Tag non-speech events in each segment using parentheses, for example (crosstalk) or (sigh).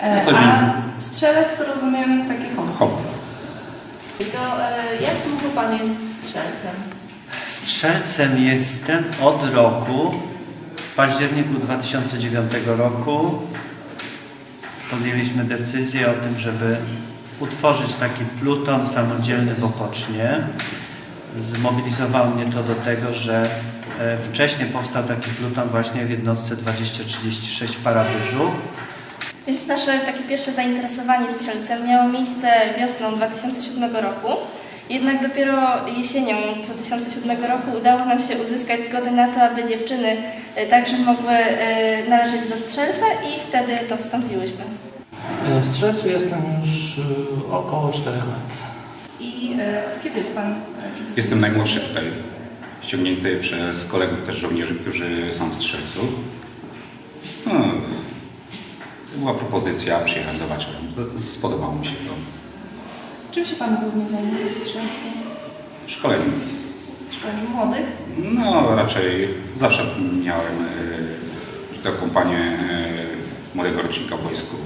E, co. A strzelec to rozumiem takie hobby. Hop. I to e, jak długo Pan jest strzelcem? Strzelcem jestem od roku, w październiku 2009 roku podjęliśmy decyzję o tym, żeby utworzyć taki pluton samodzielny w Opocznie. Zmobilizowało mnie to do tego, że e, wcześniej powstał taki pluton właśnie w jednostce 2036 w Paradyżu. Więc nasze takie pierwsze zainteresowanie strzelcem miało miejsce wiosną 2007 roku. Jednak dopiero jesienią 2007 roku udało nam się uzyskać zgodę na to, aby dziewczyny e, także mogły e, należeć do strzelca i wtedy to wstąpiłyśmy. W strzelcu jestem już około 4 lat. I e, od kiedy jest Pan? e, Jestem najmłodszy tutaj, ściągnięty przez kolegów też żołnierzy, którzy są w strzelcu. No, była propozycja, przyjechałem, zobaczyłem. Spodobało mi się to. Czym się Pan głównie zajmuje w strzelcu? Szkolenie. Szkolenie młodych? No, raczej zawsze miałem że taką panię e, młodego rocznika w wojsku.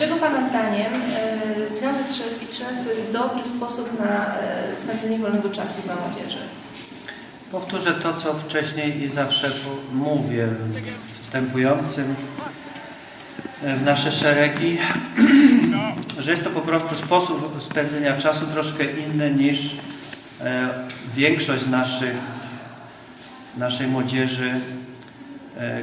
Dlaczego Pana zdaniem e, Związek Strzelecki Strzelec to jest dobry sposób na e, spędzenie wolnego czasu dla młodzieży? Powtórzę to, co wcześniej i zawsze mówię wstępującym e, w nasze szeregi, (clears throat) że jest to po prostu sposób spędzenia czasu troszkę inny niż e, większość naszych, naszej młodzieży e,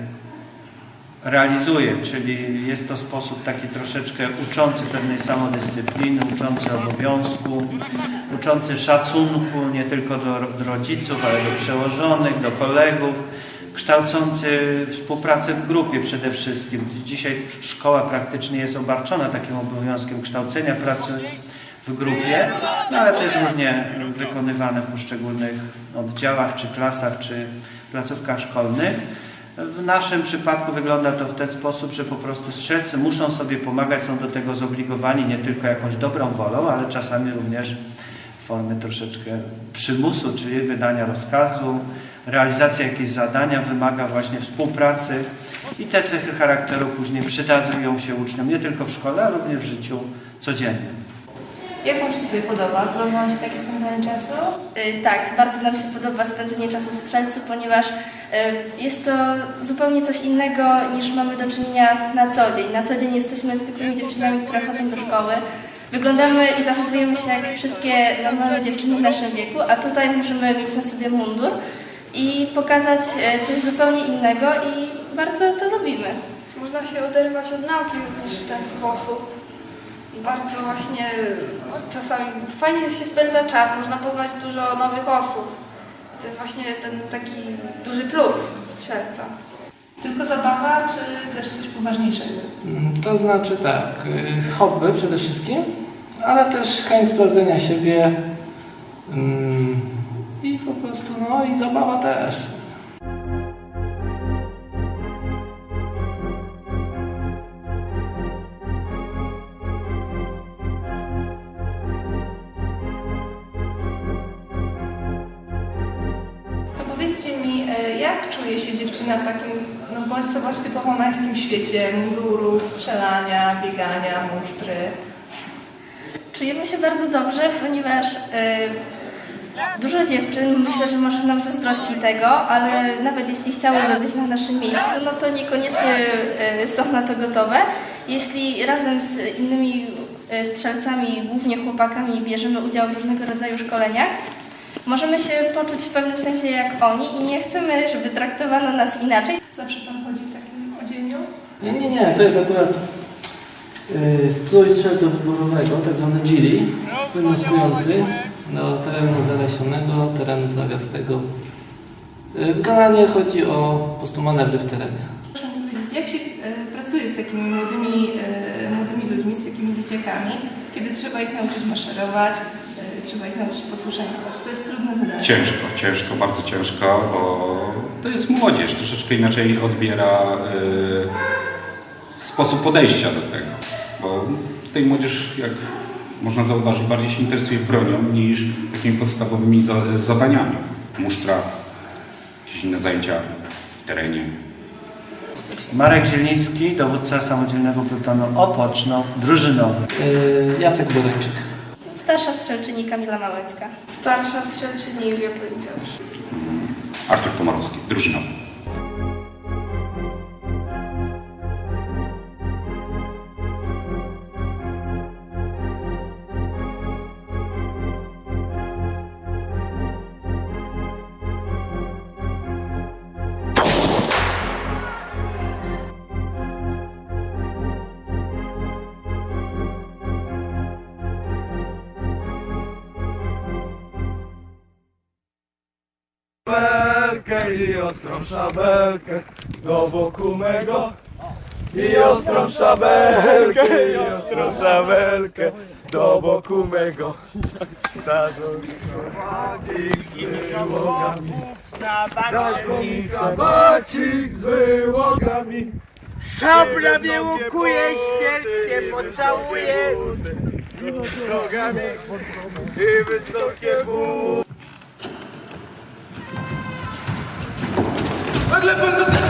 realizuje, czyli jest to sposób taki troszeczkę uczący pewnej samodyscypliny, uczący obowiązku, uczący szacunku nie tylko do, do rodziców, ale do przełożonych, do kolegów, kształcący współpracę w grupie przede wszystkim. Dzisiaj szkoła praktycznie jest obarczona takim obowiązkiem kształcenia pracy w grupie, no ale to jest różnie wykonywane w poszczególnych oddziałach, czy klasach, czy placówkach szkolnych. W naszym przypadku wygląda to w ten sposób, że po prostu strzelcy muszą sobie pomagać, są do tego zobligowani nie tylko jakąś dobrą wolą, ale czasami również formy troszeczkę przymusu, czyli wydania rozkazu. Realizacja jakiegoś zadania wymaga właśnie współpracy i te cechy charakteru później przydadzą się uczniom nie tylko w szkole, ale również w życiu codziennym. Jak Wam się tutaj podoba? Podoba Wam się takie spędzanie czasu? Y, Tak, bardzo nam się podoba spędzenie czasu w strzelcu, ponieważ y, jest to zupełnie coś innego niż mamy do czynienia na co dzień. Na co dzień jesteśmy zwykłymi dziewczynami, które chodzą do szkoły. Wyglądamy i zachowujemy się jak wszystkie normalne dziewczyny w naszym wieku, a tutaj możemy mieć na sobie mundur i pokazać y, coś zupełnie innego i bardzo to lubimy. Można się oderwać od nauki również w ten sposób. Bardzo właśnie czasami fajnie się spędza czas, można poznać dużo nowych osób. To jest właśnie ten taki duży plus strzelca. Tylko zabawa, czy też coś poważniejszego? Mm, To znaczy tak, y, hobby przede wszystkim, ale też chęć sprawdzenia siebie mm, i po prostu, no i zabawa też. Powiedzcie mi, e, jak czuje się dziewczyna w takim, no bądź bądź typowo męskim świecie mundurów, strzelania, biegania, musztry? Czujemy się bardzo dobrze, ponieważ y, dużo dziewczyn myślę, że może nam zazdrości tego, ale nawet jeśli chciałyby być na naszym miejscu, no to niekoniecznie y, są na to gotowe. Jeśli razem z innymi strzelcami, głównie chłopakami, bierzemy udział w różnego rodzaju szkoleniach, możemy się poczuć w pewnym sensie jak oni i nie chcemy, żeby traktowano nas inaczej. Zawsze Pan chodzi w takim odzieniu? Nie, nie, nie, to jest akurat yy, strój strzelca wyborowego, tak zwany gili, strój maskujący do terenu zalesionego, terenu trawiastego. Yy, generalnie chodzi o po prostu manewry w terenie. Proszę mi powiedzieć, jak się e, pracuje z takimi młodymi, e, młodymi ludźmi, z takimi dzieciakami, kiedy trzeba ich nauczyć maszerować, trzeba ich nauczyć posłuszeństwa? Czy to jest trudne zadanie? Ciężko, ciężko, bardzo ciężko, bo to jest młodzież, troszeczkę inaczej odbiera y, sposób podejścia do tego. Bo tutaj młodzież, jak można zauważyć, bardziej się interesuje bronią niż takimi podstawowymi za, zadaniami. Musztra, jakieś inne zajęcia w terenie. Marek Zieliński, dowódca samodzielnego plutonu Opoczno, drużynowy. Yy, Jacek Borejczyk. Starsza strzelczyni Kamila Małecka. Starsza strzelczyni Julia Policeusz. Artur Komorowski, drużynowy. Szabelkę i ostrą szabelkę do boku mego. I ostrą szabelkę i ostrą szabelkę do boku mego. Dadzą kabacik z wyłogami. Dadzą mi kabacik z wyłogami. Szabla mnie łukuje, śmierć mnie pocałuje. Drogami i wysokie buty I'd live in the...